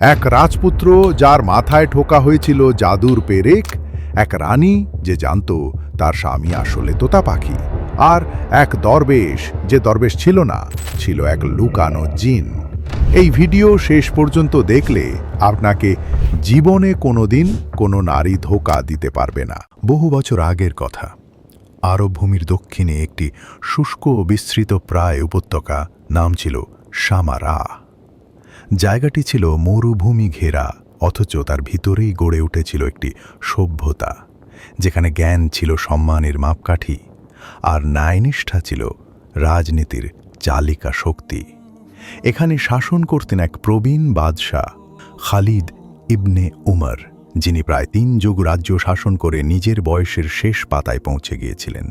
এক রাজপুত্র যার মাথায় ঠোকা হয়েছিল জাদুর পেরেক, এক রানী যে জানত তার স্বামী আসলে তোতা পাখি, আর এক দরবেশ যে দরবেশ ছিল না, ছিল এক লুকানো জিন। এই ভিডিও শেষ পর্যন্ত দেখলে আপনাকে জীবনে কোনোদিন কোনো নারী ধোকা দিতে পারবে না। বহু বছর আগের কথা। আরব ভূমির দক্ষিণে একটি শুষ্ক বিস্তৃত প্রায় উপত্যকা, নাম ছিল সামারা। জায়গাটি ছিল মরুভূমি ঘেরা, অথচ তার ভিতরেই গড়ে উঠেছিল একটি সভ্যতা, যেখানে জ্ঞান ছিল সম্মানের মাপকাঠি, আর ন্যায়নিষ্ঠা ছিল রাজনীতির চালিকা শক্তি। এখানে শাসন করতেন এক প্রবীণ বাদশাহ, খালিদ ইবনে উমর, যিনি প্রায় তিন যুগ রাজ্য শাসন করে নিজের বয়সের শেষ পাতায় পৌঁছে গিয়েছিলেন।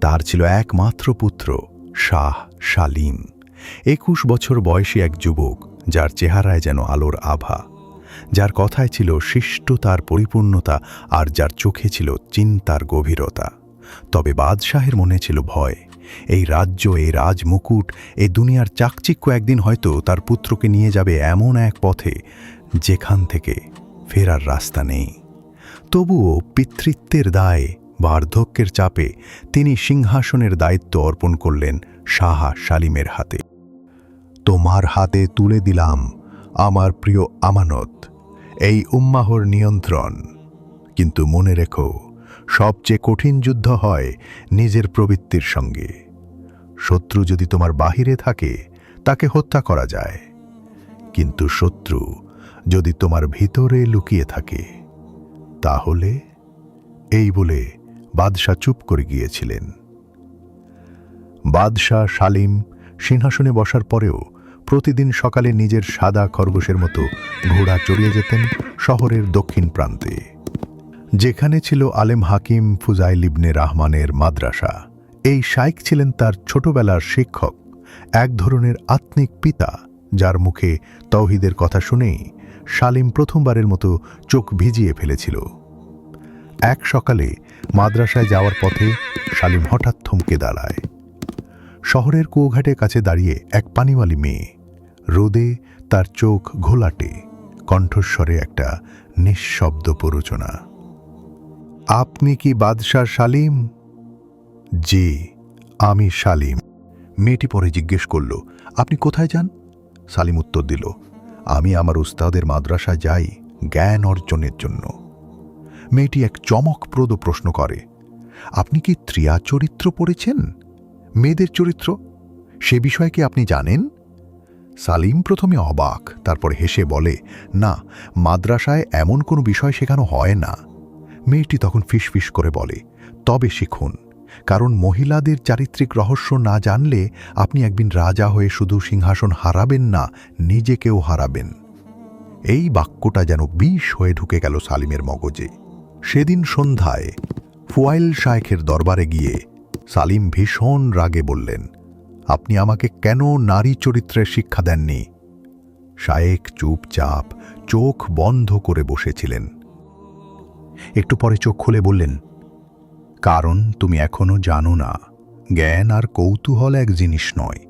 তার ছিল একমাত্র পুত্র, শাহ শালিম। একুশ বছর বয়সী এক যুবক যার চেহারায় যেন আলোর আভা, যার কথায় ছিল শিষ্টতার পরিপূর্ণতা আর যার চোখে ছিল চিন্তার গভীরতা। তবে বাদশাহের মনে ছিল ভয়, এই রাজ্য, এই রাজমুকুট এই দুনিয়ার চাকচিক্য একদিন হয়তো তার পুত্রকে নিয়ে যাবে এমন এক পথে, যেখান থেকে ফেরার রাস্তা নেই। তবুও পিতৃত্বের দায়ে, বার্ধক্যের চাপে তিনি সিংহাসনের দায়িত্ব অর্পণ করলেন শাহা শালিমের হাতে। তোমার হাতে তুলে দিলাম আমার প্রিয় আমানত, এই উম্মাহর নিয়ন্ত্রণ। কিন্তু মনে রেখো, সবচেয়ে কঠিন যুদ্ধ হয় নিজের প্রবৃত্তির সঙ্গে। শত্রু যদি তোমার বাহিরে থাকে, তাকে হত্যা করা যায়। কিন্তু শত্রু যদি তোমার ভিতরে লুকিয়ে থাকে, তাহলে এই বলে বাদশাহ চুপ করে গিয়েছিলেন। বাদশাহ শালিম সিংহাসনে বসার পরেও প্রতিদিন সকালে নিজের সাদা খরগোশের মতো ঘোড়া চড়িয়ে যেতেন শহরের দক্ষিণ প্রান্তে। যেখানে ছিল আলেম হাকিম ফুজাইল ইবনে রাহমানের মাদ্রাসা। এই শাইক ছিলেন তার ছোটবেলার শিক্ষক, এক ধরনের আত্মিক পিতা, যার মুখে তৌহিদের কথা শুনেই শালিম প্রথমবারের মতো চোখ ভিজিয়ে ফেলেছিল। এক সকালে মাদ্রাসায় যাওয়ার পথে শালিম হঠাৎ থমকে দাঁড়ায়। শহরের কুয়াঘাটের কাছে দাঁড়িয়ে এক পানিওয়ালি মেয়ে। রোদে তার চোখ ঘোলাটে, কণ্ঠস্বরে একটা নিঃশব্দ প্ররোচনা। আপনি কি বাদশাহ শালিম? জি, আমি শালিম। মেয়েটি পরে জিজ্ঞেস করল, আপনি কোথায় যান? সালিম উত্তর দিল, আমি আমার উস্তাদের মাদ্রাসায় যাই জ্ঞান অর্জনের জন্য। মেয়েটি এক চমকপ্রদ প্রশ্ন করে, আপনি কি ত্রিয়া চরিত্র পড়েছেন? মেয়েদের চরিত্র? সে বিষয়ে কি আপনি জানেন? সালিম প্রথমে অবাক, তারপর হেসে বলে, না, মাদ্রাসায় এমন কোনো বিষয় শেখানো হয় না। মেয়েটি তখন ফিসফিস করে বলে, তবে শিখুন, কারণ মহিলাদের চারিত্রিক রহস্য না জানলে আপনি একদিন রাজা হয়ে শুধু সিংহাসন হারাবেন না, নিজেকেও হারাবেন। এই বাক্যটা যেন বিষ হয়ে ঢুকে গেল সালিমের মগজে। সেদিন সন্ধ্যায় ফুয়াইল শায়েখের দরবারে গিয়ে সালিম ভীষণ রাগে বললেন, আপনি আমাকে কেন নারী চরিত্রের শিক্ষা দেননি? শায়েক চুপচাপ চোখ বন্ধ করে বসেছিলেন। একটু পরে চোখ খুলে বললেন, কারণ তুমি এখনও জানো না, জ্ঞান আর কৌতূহল এক জিনিস নয়।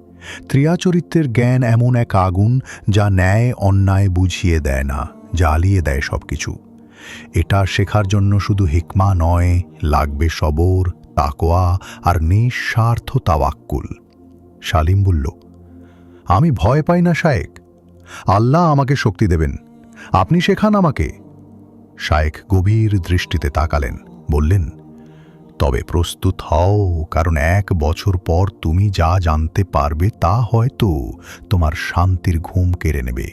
ত্রিয়া চরিত্রের জ্ঞান এমন এক আগুন যা ন্যায় অন্যায় বুঝিয়ে দেয় না, জ্বালিয়ে দেয় সব কিছু এটা শেখার জন্য শুধু হিকমা নয়, লাগবে সবর তাকোয়া আর নিঃস্বার্থ তাওয়াক্কুল। শালিম বলল, আমি ভয় পাই না, শায়েক। আল্লাহ আমাকে শক্তি দেবেন। আপনি শেখান আমাকে। শায়েক গভীর দৃষ্টিতে তাকালেন, বললেন, তবে প্রস্তুত হও, কারণ এক বছর পর তুমি যা জানতে পারবে তা হয়তো তোমার শান্তির ঘুম কেড়ে নেবে।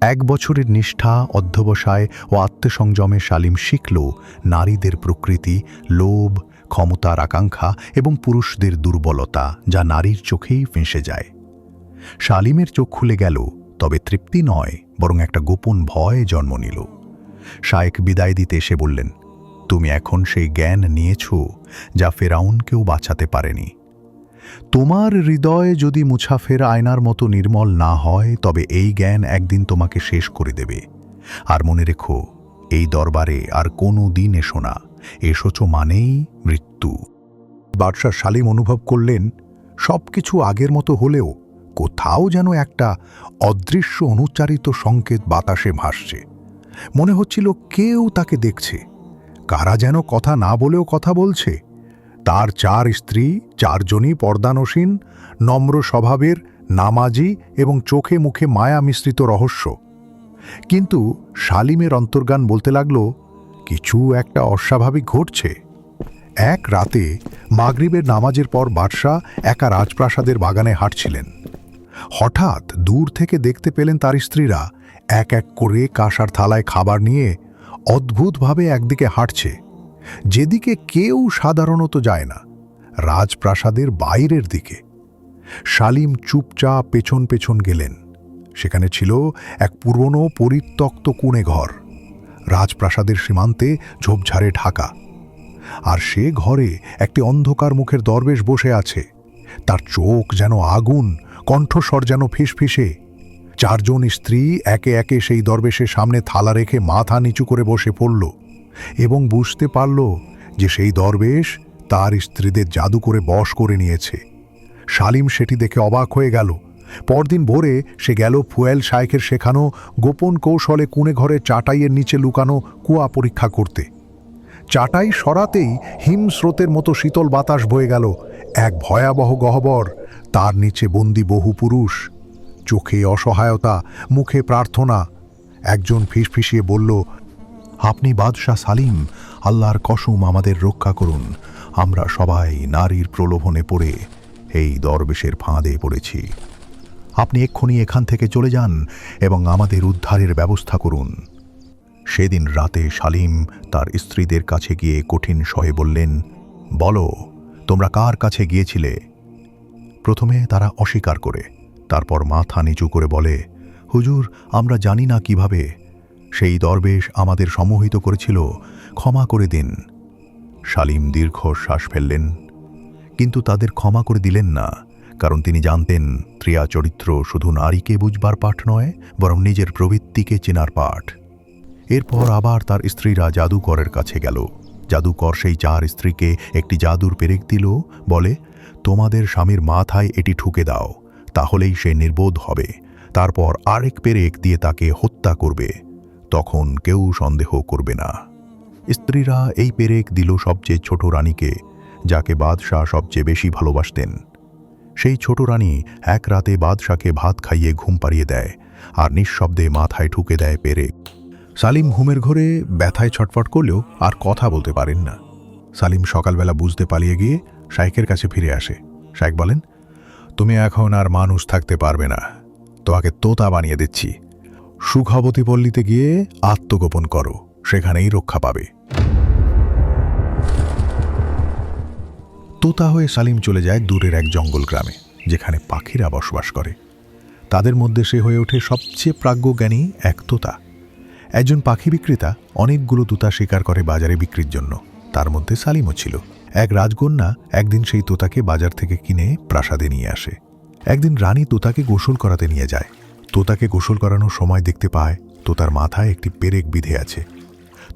এক বছরের নিষ্ঠা, অধ্যবসায় ও আত্মসংযমে শালিম শিখল নারীদের প্রকৃতি, লোভ ক্ষমতার আকাঙ্ক্ষা এবং পুরুষদের দুর্বলতা যা নারীর চোখেই ফেঁসে যায়। শালিমের চোখ খুলে গেল, তবে তৃপ্তি নয়, বরং একটা গোপন ভয় জন্ম নিল। শায়েক বিদায় দিতে এসে বললেন, তুমি এখন সেই জ্ঞান নিয়েছ যা ফেরাউনকেও বাঁচাতে পারেনি। তোমার হৃদয় যদি মুছাফের আয়নার মতো নির্মল না হয়, তবে এই জ্ঞান একদিন তোমাকে শেষ করে দেবে। আর মনে রেখো, এই দরবারে আর কোনো দিন এসো না। এসোছ মানেই মৃত্যু। বাদশাহ শালিম অনুভব করলেন সব কিছু আগের মতো হলেও কোথাও যেন একটা অদৃশ্য অনুচ্চারিত সংকেত বাতাসে ভাসছে। মনে হচ্ছিল কেউ তাকে দেখছে। কারা যেন কথা না বলেও কথা বলছে। তার চার স্ত্রী, চারজনই পর্দানসীন, নম্র স্বভাবের, নামাজি এবং চোখে মুখে মায়া মিশ্রিত রহস্য। কিন্তু শালিমের অন্তর্গান বলতে লাগল কিছু একটা অস্বাভাবিক ঘটছে। এক রাতে মাগরিবের নামাজের পর বাদশাহ একা রাজপ্রাসাদের বাগানে হাঁটছিলেন। হঠাৎ দূর থেকে দেখতে পেলেন তার স্ত্রীরা এক এক করে কাঁসার থালায় খাবার নিয়ে অদ্ভুতভাবে একদিকে হাঁটছে। যেদিকে কেউ সাধারণত যায় না, রাজপ্রাসাদের বাইরের দিকে। শালিম চুপচাপ পেছন পেছন গেলেন। সেখানে ছিল এক পুরনো পরিত্যক্ত কুণে ঘর রাজপ্রাসাদের সীমান্তে ঝোপঝাড়ে ঢাকা। আর সে ঘরে একটি অন্ধকার মুখের দরবেশ বসে আছে। তার চোখ যেন আগুন, কণ্ঠস্বর যেন ফিসফিসে। চারজন স্ত্রী একে একে সেই দরবেশের সামনে থালা রেখে মাথা নিচু করে বসে পড়ল এবং বুঝতে পারল যে সেই দরবেশ তার স্ত্রীদের জাদু করে বশ করে নিয়েছে। শালিম সেটি দেখে অবাক হয়ে গেল। পরদিন ভোরে সে গেল ফুয়েল শায়েখের শেখানো গোপন কৌশলে কুণে ঘরে চাটাইয়ের নিচে লুকানো কুয়া পরীক্ষা করতে। চাটাই সরাতেই হিম স্রোতের মতো শীতল বাতাস বয়ে গেল। এক ভয়াবহ গহ্বর, তার নিচে বন্দি বহু পুরুষ। চোখে অসহায়তা, মুখে প্রার্থনা। একজন ফিসফিসিয়ে বলল, আপনি বাদশাহ সালিম, আল্লাহর কসম আমাদের রক্ষা করুন। আমরা সবাই নারীর প্রলোভনে পড়ে, এই দরবেশের ফাঁদে পড়েছি। আপনি এক্ষুনি এখান থেকে চলে যান এবং আমাদের উদ্ধারের ব্যবস্থা করুন। সেদিন রাতে শালিম তার স্ত্রীদের কাছে গিয়ে কঠিন স্বয়ে বললেন, বলো, তোমরা কার কাছে গিয়েছিলে? প্রথমে তারা অস্বীকার করে, তারপর মাথা নিচু করে বলে, হুজুর, আমরা জানি না কীভাবে। সেই দরবেশ আমাদের সম্মোহিত করেছিল, ক্ষমা করে দিন। শালিম দীর্ঘ শ্বাস ফেললেন, কিন্তু তাদের ক্ষমা করে দিলেন না। কারণ তিনি জানতেন ত্রিয়া চরিত্র শুধু নারীকে বুঝবার পাঠ নয়, বরং নিজের প্রবৃত্তিকে চেনার পাঠ। এরপর আবার তার স্ত্রীরা জাদুকরের কাছে গেল। জাদুকর সেই চার স্ত্রীকে একটি জাদুর পেরেক দিল, বলে, তোমাদের স্বামীর মাথায় এটি ঠুকে দাও, তাহলেই সে নির্বোধ হবে। তারপর আরেক পেরেক দিয়ে তাকে হত্যা করবে। তখন কেউ সন্দেহ করবে না। স্ত্রীরা এই পেরেক দিল সবচেয়ে ছোট রানীকে, যাকে বাদশাহ সবচেয়ে বেশি ভালোবাসতেন। সেই ছোট রানী এক রাতে বাদশাকে ভাত খাইয়ে ঘুম পাড়িয়ে দেয় আর নিঃশব্দে মাথায় ঠুকে দেয় পেরেক সালিম ঘুমের ঘরে ব্যথায় ছটফট করলেও আর কথা বলতে পারেন না। সালিম সকালবেলা বুঝতে পালিয়ে গিয়ে শাইকের কাছে ফিরে আসে। শাইক বলেন, তুমি এখন আর মানুষ থাকতে পারবে না। তোমাকে তোতা বানিয়ে দিচ্ছি। সুখবতী পল্লীতে গিয়ে আত্মগোপন করো। সেখানেই রক্ষা পাবে। তোতা হয়ে সালিম চলে যায় দূরের এক জঙ্গল গ্রামে, যেখানে পাখিরা বসবাস করে। তাদের মধ্যে সে হয়ে ওঠে সবচেয়ে প্রাজ্ঞজ্ঞানী এক তোতা। একজন পাখি বিক্রেতা অনেকগুলো তোতা শিকার করে বাজারে বিক্রির জন্য। তার মধ্যে সালিমও ছিল। এক রাজকন্যা একদিন সেই তোতাকে বাজার থেকে কিনে প্রাসাদে নিয়ে আসে। একদিন রানী তোতাকে গোসল করাতে নিয়ে যায়। তোতাকে গোসল করানোর সময় দেখতে পায়, তোতার মাথায় একটি পেরেক বিধে আছে।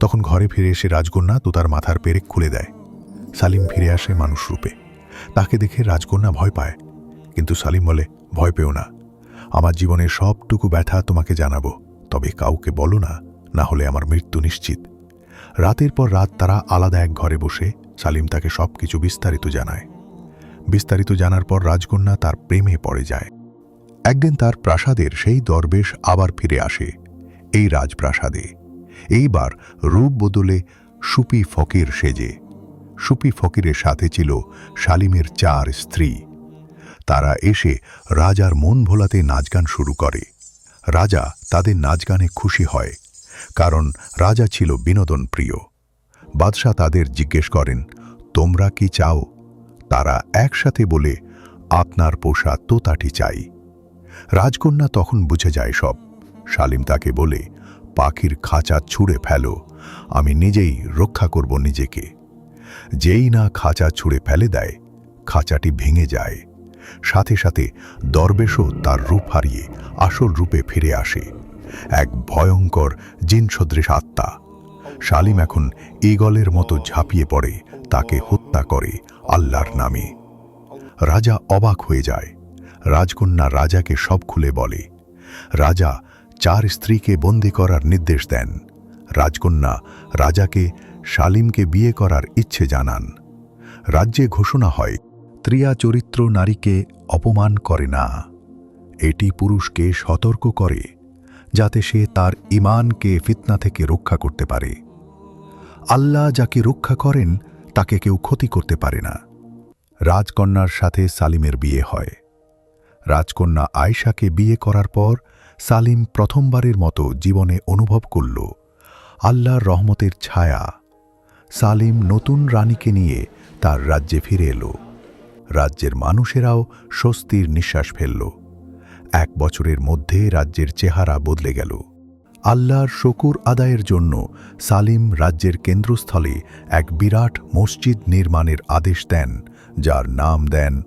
তখন ঘরে ফিরে এসে রাজকন্যা তোতার মাথার পেরেক খুলে দেয়। সালিম ফিরে আসে মানুষ রূপে। তাকে দেখে রাজকন্যা ভয় পায়। কিন্তু সালিম বলে, ভয় পেও না। আমার জীবনের সবটুকু ব্যথা তোমাকে জানাব। তবে কাউকে বলো না না হলে আমার মৃত্যু নিশ্চিত। রাতের পর রাত তারা আলাদা এক ঘরে বসে সালিম তাকে সব কিছু বিস্তারিত জানায়। বিস্তারিত জানার পর রাজকন্যা তার প্রেমে পড়ে যায়। একদিন তার প্রাসাদের সেই দরবেশ আবার ফিরে আসে, এই রাজপ্রাসাদে। এইবার রূপ বদলে সুপি ফকির সেজে। সুপি ফকিরের সাথে ছিল শালিমের চার স্ত্রী। তারা এসে রাজার মন ভোলাতে নাচগান শুরু করে। রাজা তাদের নাচগানে খুশি হয়, কারণ রাজা ছিল বিনোদন প্রিয় বাদশাহ তাদের জিজ্ঞেস করেন, তোমরা কি চাও? তারা একসাথে বলে, আপনার পোষা তোতাটি চাই। রাজকন্যা তখন বুঝে যায় সব। শালিম তাকে বলে, পাখির খাঁচা ছুঁড়ে ফেলো, আমি নিজেই রক্ষা করব নিজেকে। যেই না খাঁচা ছুঁড়ে ফেলে দেয়, খাঁচাটি ভেঙে যায়। সাথে সাথে দরবেশও তার রূপ হারিয়ে আসল রূপে ফিরে আসে। এক ভয়ঙ্কর, জিনসদৃশ আত্মা। শালিম এখন ইগলের মতো ঝাঁপিয়ে পড়ে, তাকে হত্যা করে আল্লাহর নামে। রাজা অবাক হয়ে যায়। রাজকন্যা রাজাকে সব খুলে বলে। রাজা চার স্ত্রীকে বন্দি করার নির্দেশ দেন। রাজকন্যা রাজাকে শালিমকে বিয়ে করার ইচ্ছে জানান। রাজ্যে ঘোষণা হয়, ত্রিয়া চরিত্র নারীকে অপমান করে না। এটি পুরুষকে সতর্ক করে, যাতে সে তার ইমানকে ফিতনা থেকে রক্ষা করতে পারে। আল্লাহ যাকে রক্ষা করেন, তাকে কেউ ক্ষতি করতে পারে না। রাজকন্যার সাথে সালিমের বিয়ে হয়। রাজকন্যা আয়শাকে বিয়ে করার পর, সালিম প্রথমবারের মতো জীবনে অনুভব করল, আল্লাহর রহমতের ছায়া। সালিম নতুন রানীকে নিয়ে তার রাজ্যে ফিরে এলো। রাজ্যের মানুষেরাও স্বস্তির নিঃশ্বাস ফেলল। এক বছরের মধ্যে রাজ্যের চেহারা বদলে গেল। আল্লাহর শকুর আদায়ের জন্য সালিম রাজ্যের কেন্দ্রস্থলে এক বিরাট মসজিদ নির্মাণের আদেশ দেন, যার নাম দেন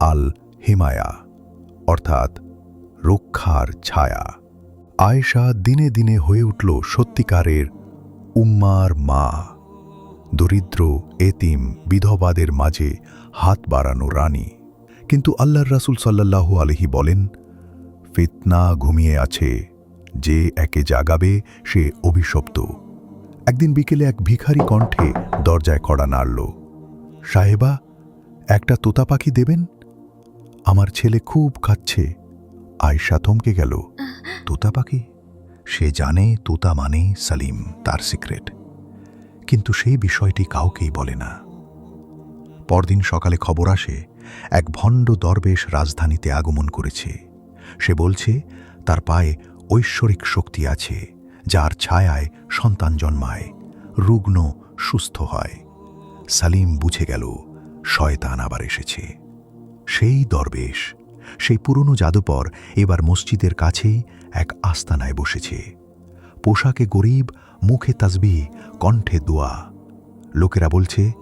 আল হিমায়া অর্থাৎ রক্ষার ছায়া। আয়েশা দিনে দিনে হয়ে উঠল সত্যিকারের উম্মার মা। দরিদ্র, এতিম, বিধবাদের মাঝে হাত বাড়ানো রানী। কিন্তু আল্লাহর রাসূল সাল্লাল্লাহু আলহি বলেন, ফিতনা ঘুমিয়ে আছে, যে একে জাগাবে সে অভিশপ্ত। একদিন বিকেলে এক ভিখারি কণ্ঠে দরজায় কড়া নাড়ল, সাহেবা, একটা তোতা পাখি দেবেন? আমার ছেলে খুব কাচ্ছে আয়সা থমকে গেল, তোতা পাখি? সে জানে তোতা মানে সালিম, তার সিক্রেট। কিন্তু সেই বিষয়টি কাউকেই বলে না। পরদিন সকালে খবর আসে, এক ভণ্ড দরবেশ রাজধানীতে আগমন করেছে। সে বলছে, তার পায়ে ঐশ্বরিক শক্তি আছে, যার ছায়ায় সন্তান জন্মায়, রুগ্ন সুস্থ হয়। সালিম বুঝে গেল, শয়তান আবার এসেছে। সেই দরবেশ, সেই পুরনো জাদুপর এবার মসজিদের কাছেই এক আস্তানায় বসেছে। পোশাকে গরিব মুখে তাজবি, কণ্ঠে দোয়া। লোকেরা বলছে,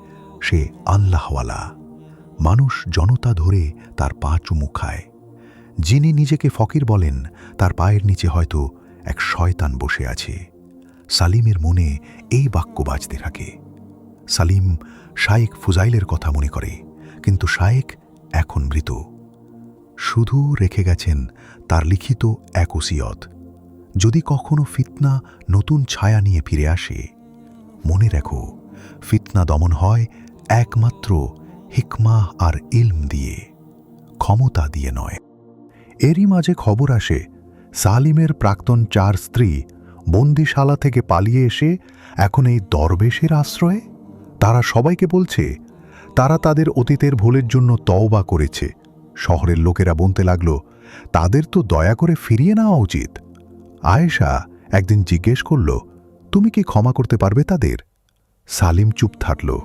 সে আল্লাহওয়ালা। মানুষ জনতা ধরে তার পা চুমু খায়। যিনি নিজেকে ফকির বলেন, তার পায়ের নিচে হয়তো এক শয়তান বসে আছে। সালিমের মনে এই বাক্য বাজতে থাকে। সালিম শায়েক ফুজাইলের কথা মনে করে, কিন্তু শায়েক এখন মৃত। শুধু রেখে গেছেন তার লিখিত এক ওসিয়ত। যদি কখনো ফিতনা নতুন ছায়া নিয়ে ফিরে আসে, মনে রেখো, ফিতনা দমন হয় একমাত্র হিকমা আর ইলম দিয়ে, ক্ষমতা দিয়ে নয়। এরই মাঝে খবর আসে, সালিমের প্রাক্তন চার স্ত্রী বন্দিশালা থেকে পালিয়ে এসে এখন এই দরবেশের আশ্রয়ে? তারা সবাইকে বলছে, তারা তাদের অতীতের ভুলের জন্য তওবা করেছে। শহরের লোকেরা বলতে লাগল, তাদের তো দয়া করে ফিরিয়ে নেওয়া উচিত। আয়েশা একদিন জিজ্ঞেস করল, তুমি কি ক্ষমা করতে পারবে তাদের? সালিম চুপ থাকল।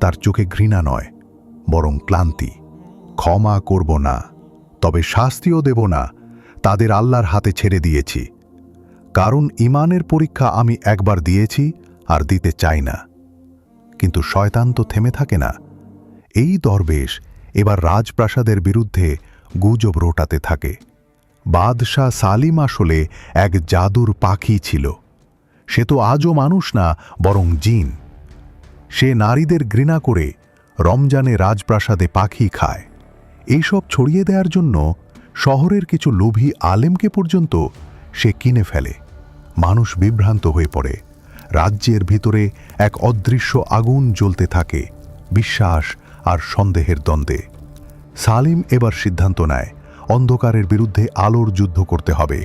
তার চোখে ঘৃণা নয়, বরং ক্লান্তি। ক্ষমা করব না, তবে শাস্তিও দেব না, তাদের আল্লাহর হাতে ছেড়ে দিয়েছি। কারণ ইমানের পরীক্ষা আমি একবার দিয়েছি আর দিতে চাই না। কিন্তু শয়তান তো থেমে থাকে না। এই দরবেশ এবার রাজপ্রাসাদের বিরুদ্ধে গুজব রোটাতে থাকে। বাদশাহ সালিম আসলে এক জাদুর পাখি ছিল। সে তো আজও মানুষ না, বরং জিন। সে নারীদের ঘৃণা করে রমজানে রাজপ্রাসাদে পাখি খায়। এইসব ছড়িয়ে দেওয়ার জন্য শহরের কিছু লোভী আলেমকে পর্যন্ত সে কিনে ফেলে। মানুষ বিভ্রান্ত হয়ে পড়ে। রাজ্যের ভিতরে এক অদৃশ্য আগুন জ্বলতে থাকে, বিশ্বাস আর সন্দেহের দ্বন্দ্বে। সালিম এবার সিদ্ধান্ত নেয় অন্ধকারের বিরুদ্ধে আলোর যুদ্ধ করতে হবে।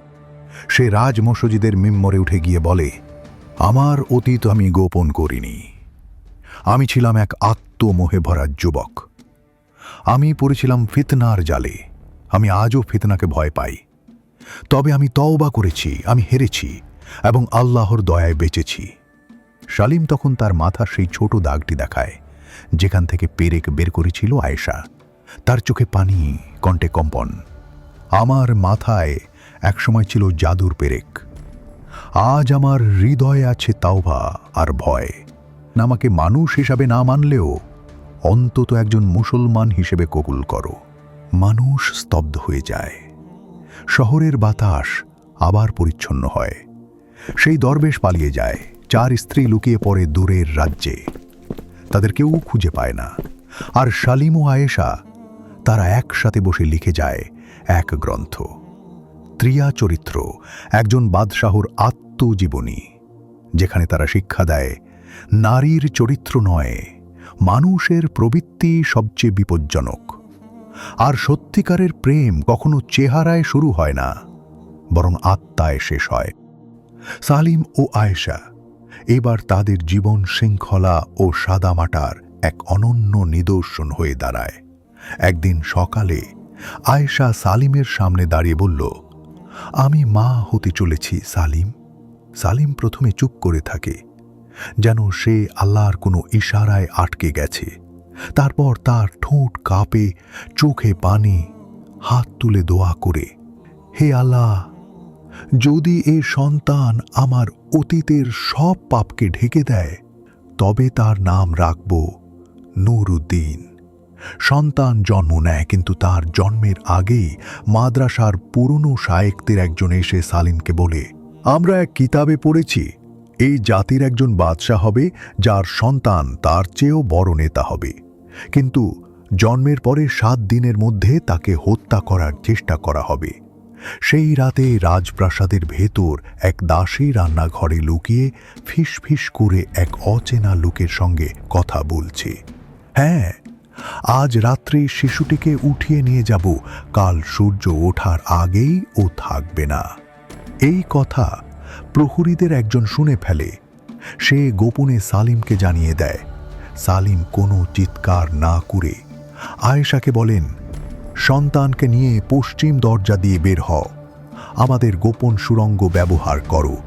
সে রাজ মসজিদের মিম্মরে উঠে গিয়ে বলে, আমার অতীত আমি গোপন করিনি। আমি ছিলাম এক আত্মমোহে ভরা যুবক। আমি পড়েছিলাম ফিতনার জালে। আমি আজও ফিতনাকে ভয় পাই। তবে আমি তওবা করেছি, আমি হেরেছি এবং আল্লাহর দয়ায় বেঁচেছি। শালিম তখন তার মাথা সেই ছোট দাগটি দেখায়, যেখান থেকে পেরেক বের করেছিল আয়েশা। তার চোখে পানি, কণ্ঠে কম্পন। আমার মাথায় একসময় ছিল জাদুর পেরেক। আজ আমার হৃদয়ে আছে তাওভা আর ভয়। আমাকে মানুষ হিসাবে না মানলেও অন্তত একজন মুসলমান হিসেবে কবুল করো। মানুষ স্তব্ধ হয়ে যায়। শহরের বাতাস আবার পরিচ্ছন্ন হয়। সেই দরবেশ পালিয়ে যায়। চার স্ত্রী লুকিয়ে পড়ে দূরের রাজ্যে। তাদের কেউ খুঁজে পায় না। আর শালিম ও আয়েশা তারা একসাথে বসে লিখে যায় এক গ্রন্থ। ত্রিয়া চরিত্র একজন বাদশাহর আত্মজীবনী, যেখানে তারা শিক্ষা দেয়, নারীর চরিত্র নয়, মানুষের প্রবৃত্তি সবচেয়ে বিপজ্জনক। আর সত্যিকারের প্রেম কখনো চেহারায় শুরু হয় না, বরং আত্মায় শেষ হয়। সালিম ও আয়েশা এবার তাদের জীবন শৃঙ্খলা ও সাদামাটার এক অনন্য নিদর্শন হয়ে দাঁড়ায়। একদিন সকালে আয়েশা সালিমের সামনে দাঁড়িয়ে বলল, আমি মা হতে চলেছি সালিম। সালিম প্রথমে চুপ করে থাকে, যেন সে আল্লাহর কোনো ইশারায় আটকে গেছে। তারপর তার ঠোঁট কাঁপে, চোখে পানি, হাত তুলে দোয়া করে, হে আল্লাহ, যদি এ সন্তান আমার অতীতের সব পাপকে ঢেকে দেয়, তবে তার নাম রাখব নুরুদ্দিন। সন্তান জন্ম নেয়, কিন্তু তার জন্মের আগেই মাদ্রাসার পুরনো শায়েকদের একজন এসে সালিমকে বলে, আমরা এক কিতাবে পড়েছি, এই জাতির একজন বাদশাহ হবে, যার সন্তান তার চেয়েও বড় নেতা হবে। কিন্তু জন্মের পরে সাত দিনের মধ্যে তাকে হত্যা করার চেষ্টা করা হবে। সেই রাতে রাজপ্রাসাদের ভেতর এক দাসী রান্নাঘরে লুকিয়ে ফিস ফিস করে এক অচেনা লোকের সঙ্গে কথা বলছে। হ্যাঁ আজ রাত্রে শিশুটিকে উঠিয়ে নিয়ে যাব। কাল সূর্য ওঠার আগেই ও থাকবে না। এই কথা প্রহরীদের একজন শুনে ফেলে। সে গোপনে সালিমকে জানিয়ে দেয়। সালিম কোনো চিৎকার না করে আয়েশাকে বলেন, সন্তানকে নিয়ে পশ্চিম দরজা দিয়ে বের হও। আমাদের গোপন সুরঙ্গ ব্যবহার করো।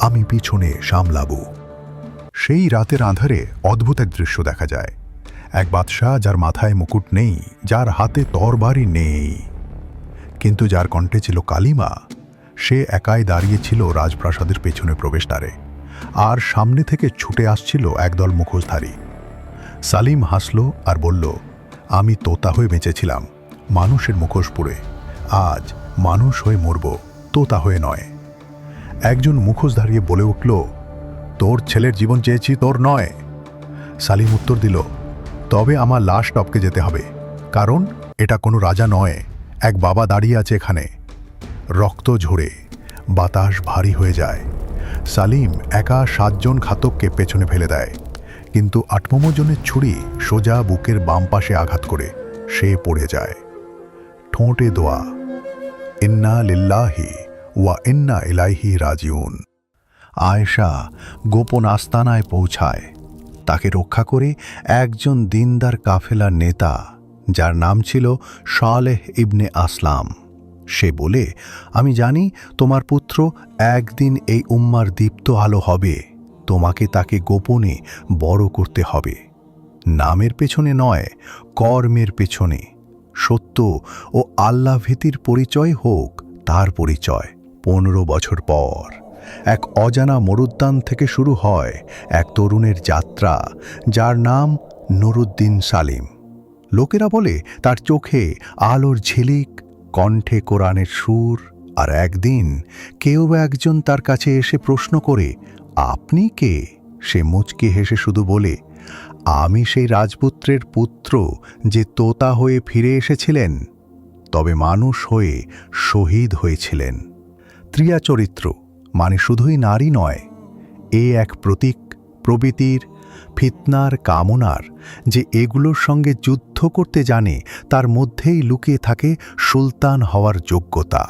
আমি পিছনে সামলাবো। সেই রাতের আঁধারে অদ্ভুত এক দৃশ্য দেখা যায়। এক বাদশাহ যার মাথায় মুকুট নেই, যার হাতে তরবারি নেই। কিন্তু যার কণ্ঠে ছিল কালিমা, সে একাই দাঁড়িয়েছিল রাজপ্রাসাদের পেছনে প্রবেশদ্বারে, আর সামনে থেকে ছুটে আসছিল একদল মুখোশধারী। সালিম হাসল আর বলল, আমি তোতা হয়ে বেঁচেছিলাম, মানুষের মুখোশ পরে আজ মানুষ হয়ে মরব, তোতা হয়ে নয়। একজন মুখোশ দাঁড়িয়ে বলে উঠল, তোর ছেলের জীবন চেয়েছি, তোর নয়। সালিম উত্তর দিল তবে আমার লাশ টপকে যেতে হবে, কারণ এটা কোনো রাজা নয়, এক বাবা দাঁড়িয়ে আছে এখানে। রক্ত ঝরে, বাতাস ভারী হয়ে যায়। সালিম একা সাতজন ঘাতককে পেছনে ফেলে দেয়, কিন্তু আটমমজনের ছুরি সোজা বুকের বাম পাশে আঘাত করে সে পড়ে যায়। ঠোঁটে দোয়া, ইন্না লিল্লাহি ওয়া ইন্না ইলাইহি রাজিউন। আয়েশা গোপন আস্তানায় পৌঁছায়। তাকে রক্ষা করে একজন দিনদার কাফেলার নেতা, যার নাম ছিল শালেহ ইবনে আসলাম। সে বলে, আমি জানি তোমার পুত্র একদিন এই উম্মার দীপ্ত আলো হবে, তোমাকে তাকে গোপনে বড় করতে হবে। নামের পেছনে নয়, কর্মের পেছনে। সত্য ও আল্লাহ ভীতির পরিচয় হোক তার পরিচয় পনেরো বছর পর। এক অজানা মরুদ্যান থেকে শুরু হয় এক তরুণের যাত্রা, যার নাম নুরুদ্দিন সালিম। লোকেরা বলে, তার চোখে আলোর ঝিলিক, কণ্ঠে কোরআনের সুর, আর একদিন কেউ একজন তার কাছে এসে প্রশ্ন করে, আপনি কে? সে মুচকি হেসে শুধু বলে, আমি সেই রাজপুত্রের পুত্র যে তোতা হয়ে ফিরে এসেছিলেন, তবে মানুষ হয়ে শহীদ হয়েছিলেন। ত্রিয়া চরিত্র মানে শুধুই নারী নয়, এ এক প্রতীক প্রবৃতির ফিতনার কামনার যে এগুলোর সঙ্গে যুদ্ধ করতে জানে, তার মধ্যেই লুকিয়ে থাকে সুলতান হওয়ার যোগ্যতা।